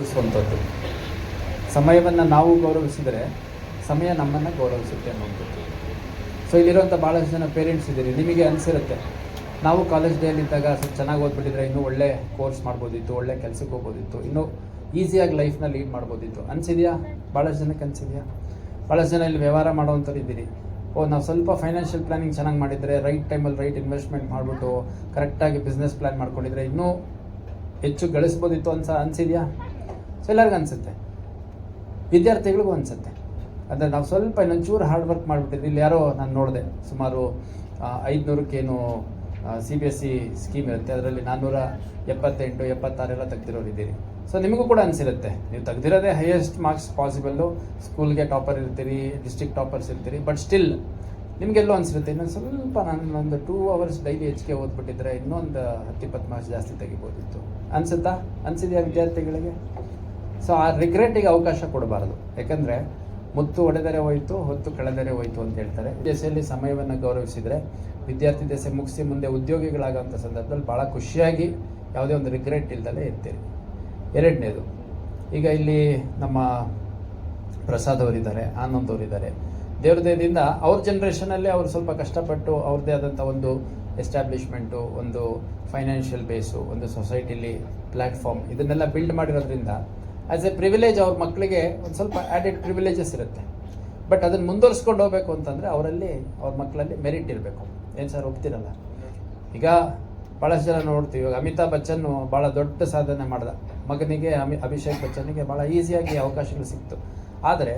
ಗೌರವಿಸುವಂಥದ್ದು ಸಮಯವನ್ನು ನಾವು ಗೌರವಿಸಿದರೆ ಸಮಯ ನಮ್ಮನ್ನು ಗೌರವಿಸುತ್ತೆ ಅನ್ನೋದು ಸೊ ಇಲ್ಲಿರುವಂಥ ಭಾಳಷ್ಟು ಜನ ಪೇರೆಂಟ್ಸ್ ಇದ್ದೀರಿ, ನಿಮಗೆ ಅನಿಸಿರುತ್ತೆ. ನಾವು ಕಾಲೇಜ್ ಡೇಲಿದ್ದಾಗ ಸ್ವಲ್ಪ ಚೆನ್ನಾಗಿ ಓದ್ಬಿಟ್ಟಿದ್ರೆ ಇನ್ನೂ ಒಳ್ಳೆ ಕೋರ್ಸ್ ಮಾಡ್ಬೋದಿತ್ತು, ಒಳ್ಳೆ ಕೆಲಸಕ್ಕೆ ಹೋಗ್ಬೋದಿತ್ತು, ಇನ್ನೂ ಈಸಿಯಾಗಿ ಲೈಫ್ನ ಲೀಡ್ ಮಾಡ್ಬೋದಿತ್ತು. ಅನಿಸಿದೆಯಾ? ಭಾಳಷ್ಟು ಜನಕ್ಕೆ ಅನಿಸಿದೆಯಾ? ಭಾಳಷ್ಟು ಜನ ಇಲ್ಲಿ ವ್ಯವಹಾರ ಮಾಡುವಂಥದ್ದು ಇದ್ದೀರಿ. ಓ, ನಾವು ಸ್ವಲ್ಪ ಫೈನಾನ್ಷಿಯಲ್ ಪ್ಲಾನಿಂಗ್ ಚೆನ್ನಾಗಿ ಮಾಡಿದರೆ ರೈಟ್ ಟೈಮಲ್ಲಿ ರೈಟ್ ಇನ್ವೆಸ್ಟ್ಮೆಂಟ್ ಮಾಡಿಬಿಟ್ಟು ಕರೆಕ್ಟಾಗಿ ಬಿಸ್ನೆಸ್ ಪ್ಲ್ಯಾನ್ ಮಾಡ್ಕೊಂಡಿದ್ರೆ ಇನ್ನೂ ಹೆಚ್ಚು ಗಳಿಸ್ಬೋದಿತ್ತು ಅನ್ಸ, ಅನಿಸಿದೆಯಾ? ಸೊ ಎಲ್ಲರಿಗೂ ಅನಿಸುತ್ತೆ. ವಿದ್ಯಾರ್ಥಿಗಳಿಗೂ ಅನಿಸುತ್ತೆ. ಅಂದರೆ ನಾವು ಸ್ವಲ್ಪ ಇನ್ನೊಂಚೂರು ಹಾರ್ಡ್ ವರ್ಕ್ ಮಾಡಿಬಿಟ್ಟಿದ್ವಿ. ಇಲ್ಲಿ ಯಾರೋ ನಾನು ನೋಡಿದೆ. ಸುಮಾರು ಐದುನೂರಕ್ಕೇನು C B S C scheme ಇರುತ್ತೆ. ಅದರಲ್ಲಿ ನಾನ್ನೂರ ಎಪ್ಪತ್ತೆಂಟು ಎಪ್ಪತ್ತಾರೆಲ್ಲ ತೆಗ್ದಿರೋರು ಇದ್ದೀರಿ. ಸೊ ನಿಮಗೂ ಕೂಡ ಅನಿಸಿರುತ್ತೆ. ನೀವು ತೆಗ್ದಿರೋದೇ ಹೈಯೆಸ್ಟ್ ಮಾರ್ಕ್ಸ್ ಪಾಸಿಬಲ್ಲು ಸ್ಕೂಲ್ಗೆ ಟಾಪರ್ ಇರ್ತೀರಿ ಡಿಸ್ಟಿಕ್ ಟಾಪರ್ಸ್ ಇರ್ತೀರಿ. ಬಟ್ ಸ್ಟಿಲ್ ನಿಮಗೆಲ್ಲೋ ಅನಿಸಿರುತ್ತೆ. ಇನ್ನೊಂದು ಸ್ವಲ್ಪ ನಾನು ಒಂದು ಟೂ ಅವರ್ಸ್ ಡೈಲಿ ಹೆಚ್ಚಿಗೆ ಓದ್ಬಿಟ್ಟಿದ್ರೆ ಇನ್ನೊಂದು ಹತ್ತಿಪ್ಪತ್ತು ಮಾರ್ಕ್ಸ್ ಜಾಸ್ತಿ ತೆಗಿಬೋದಿತ್ತು. ಅನಿಸುತ್ತಾ? ಅನಿಸಿದೆಯಾ ವಿದ್ಯಾರ್ಥಿಗಳಿಗೆ? ಸೊ ಆ ರಿಗ್ರೆಟಿಗೆ ಅವಕಾಶ ಕೊಡಬಾರದು. ಯಾಕಂದರೆ, ಮುತ್ತು ಒಡೆದರೆ ಹೋಯಿತು, ಹೊತ್ತು ಕಳೆದರೆ ಹೋಯಿತು ಅಂತ ಹೇಳ್ತಾರೆ. ದೆಸೆಯಲ್ಲಿ ಸಮಯವನ್ನು ಗೌರವಿಸಿದರೆ, ವಿದ್ಯಾರ್ಥಿ ದೆಸೆ ಮುಗಿಸಿ ಮುಂದೆ ಉದ್ಯೋಗಿಗಳಾಗೋಂಥ ಸಂದರ್ಭದಲ್ಲಿ ಭಾಳ ಖುಷಿಯಾಗಿ ಯಾವುದೇ ಒಂದು ರಿಗ್ರೆಟ್ ಇಲ್ದಲೇ ಇರ್ತೀರಿ. ಎರಡನೇದು, ಈಗ ಇಲ್ಲಿ ನಮ್ಮ ಪ್ರಸಾದ್ ಅವರಿದ್ದಾರೆ, ಆನಂದ್ ಅವರಿದ್ದಾರೆ. ದೇವ್ರದಯದಿಂದ ಅವ್ರ ಜನ್ರೇಷನಲ್ಲಿ ಅವರು ಸ್ವಲ್ಪ ಕಷ್ಟಪಟ್ಟು ಅವ್ರದ್ದೇ ಆದಂಥ ಒಂದು ಎಸ್ಟಾಬ್ಲಿಷ್ಮೆಂಟು ಒಂದು ಫೈನಾನ್ಷಿಯಲ್ ಬೇಸು ಒಂದು ಸೊಸೈಟಿಲಿ ಪ್ಲ್ಯಾಟ್ಫಾರ್ಮ್ ಇದನ್ನೆಲ್ಲ ಬಿಲ್ಡ್ ಮಾಡಿರೋದ್ರಿಂದ ಆ್ಯಸ್ ಎ ಪ್ರಿವಿಲೇಜ್ ಅವ್ರ ಮಕ್ಕಳಿಗೆ ಒಂದು ಸ್ವಲ್ಪ ಆ್ಯಡೆಡ್ ಪ್ರಿವಿಲೇಜಸ್ ಇರುತ್ತೆ. ಬಟ್ ಅದನ್ನು ಮುಂದುವರಿಸ್ಕೊಂಡು ಹೋಗ್ಬೇಕು ಅಂತಂದರೆ ಅವರಲ್ಲಿ, ಅವ್ರ ಮಕ್ಕಳಲ್ಲಿ ಮೆರಿಟ್ ಇರಬೇಕು. ಏನು ಸರ್ ಒಪ್ತಿರಲ್ಲ? ಈಗ ಭಾಳಷ್ಟು ಜನ ನೋಡ್ತೀವಿ. ಇವಾಗ ಅಮಿತಾಬ್ ಬಚ್ಚನ್ ಭಾಳ ದೊಡ್ಡ ಸಾಧನೆ ಮಾಡ್ದ. ಮಗನಿಗೆ ಅಮಿ, ಅಭಿಷೇಕ್ ಬಚ್ಚನ್ಗೆ ಭಾಳ ಈಸಿಯಾಗಿ ಅವಕಾಶಗಳು ಸಿಕ್ತು. ಆದರೆ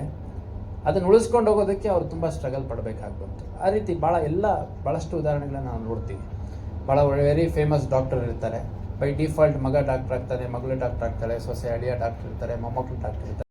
ಅದನ್ನು ಉಳಿಸ್ಕೊಂಡು ಹೋಗೋದಕ್ಕೆ ಅವ್ರು ತುಂಬ ಸ್ಟ್ರಗಲ್ ಪಡಬೇಕಾಗ್ಬಂತು. ಆ ರೀತಿ ಭಾಳ ಎಲ್ಲ ಭಾಳಷ್ಟು ಉದಾಹರಣೆಗಳನ್ನ ನಾವು ನೋಡ್ತೀವಿ. ಭಾಳ ವೆರಿ ಫೇಮಸ್ ಡಾಕ್ಟರ್ ಇರ್ತಾರೆ. ಬೈ ಡಿಫಾಲ್ಟ್ ಮಗ ಡಾಕ್ಟರ್ ಆಗ್ತಾನೆ, ಮಗಳು ಡಾಕ್ಟರ್ ಆಗ್ತಾಳೆ ಸೊಸೆ ಅಳಿಯ ಡಾಕ್ಟರ್ ಇರ್ತಾರೆ, ಮೊಮ್ಮಕ್ಕಳು ಡಾಕ್ಟರ್ ಇರ್ತಾರೆ.